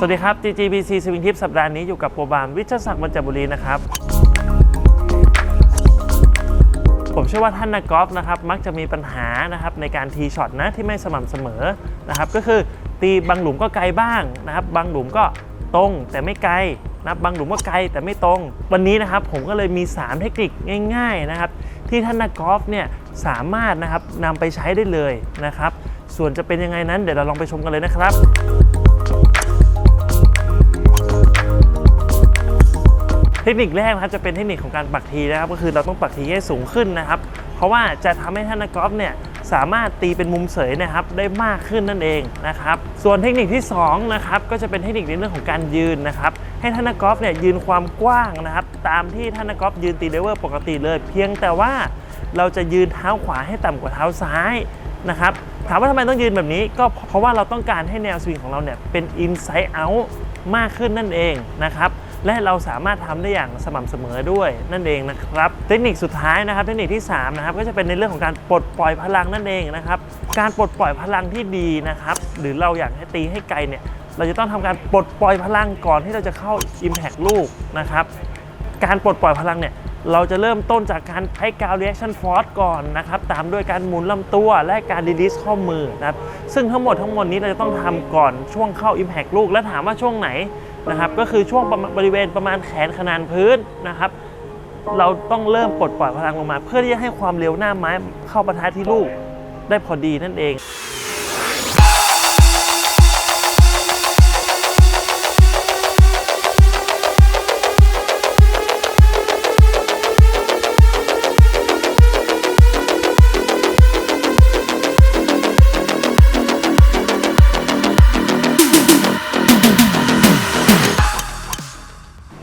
สวัสดีครับ GGBC Swing Tip สัปดาห์นี้อยู่กับโปรบามวิชศักดิ์บรรจบุรีนะครับ ผมเชื่อว่าท่านนักกอล์ฟนะครับ มักจะมีปัญหานะครับในการทีช็อตนะที่ไม่สม่ำเสมอนะครับ ก็คือตีบางหลุมก็ไกลบ้างนะครับ บางหลุมก็ตรงแต่ไม่ไกลนะบบางหลุมก็ไกลแต่ไม่ตรง วันนี้นะครับผมก็เลยมี 3 เทคนิคง่าย ๆนะครับ ที่ท่านนักกอล์ฟเนี่ยสามารถนะครับนำไปใช้ได้เลยนะครับ ส่วนจะเป็นยังไงนั้นเดี๋ยวเราลองไปชมกันเลยนะครับ ทคนิคแรกนะครับจะเป็นเทคนิคของการปักทีนะครับ ก็คือเราต้องปักทีให้สูงขึ้นนะครับ เพราะว่าจะทำให้ท่านนักกอล์ฟเนี่ยสามารถตีเป็นมุมเสยนะครับได้มากขึ้นนั่นเองนะครับ ส่วนเทคนิคที่2นะครับก็จะเป็นเทคนิคในเรื่องของการยืนนะครับ ให้ท่านนักกอล์ฟเนี่ยยืนความกว้างนะครับ ตามที่ท่านนักกอล์ฟยืนตีเลเวอร์ปกติเลย เพียงแต่ว่าเราจะยืนเท้าขวาให้ต่ำกว่าเท้าซ้ายนะครับถามว่าทำไมต้องยืนแบบนี้ก็เพราะว่าเราต้องการให้แนวสวิงของเราเนี่ยเป็น inside out มากขึ้นนั่นเองนะครับ และเราสามารถทำได้อย่างสม่ำเสมอด้วยนั่นเองนะครับ เทคนิคสุดท้ายนะครับ เทคนิคที่3นะครับก็จะเป็นในเรื่องของการปลดปล่อยพลังนั่นเองนะครับการปลดปล่อยพลังที่ดีนะครับ หรือเราอยากให้ตีให้ไกลเนี่ยเราจะต้องทำการปลดปล่อยพลังก่อนที่เราจะเข้า Impact ลูกนะครับการปลดปล่อยพลังเนี่ยเราจะเริ่มต้นจากการใช้กาว reaction force ก่อนนะครับ ตามด้วยการหมุนลำตัวและการ release ข้อมือนะครับ ซึ่งทั้งหมดทั้งมวลนี้เราจะต้องทำก่อนช่วงเข้า impact ลูก และถามว่าช่วงไหน นะครับก็คือช่วงรบริเวณประมาณแขนขนานพื้นนะครับ เราต้องเริ่มปลดปล่อยพลังลงมา เพื่อที่จะให้ความเร็วหน้าไม้เข้าปะทะที่ลูกได้พอดีนั่นเอง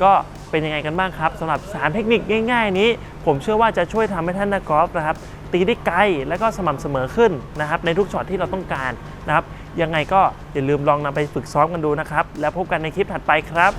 ก็เป็นยังไงกันบ้างครับสำหรับ 3 เทคนิคง่ายๆ นี้ ผมเชื่อว่าจะช่วยทำให้ท่านนักกอล์ฟนะครับตีได้ไกลและก็สม่ำเสมอขึ้นนะครับในทุกช็อตที่เราต้องการนะครับยังไงก็อย่าลืมลองนำไปฝึกซ้อมกันดูนะครับ แล้วพบกันในคลิปถัดไปครับ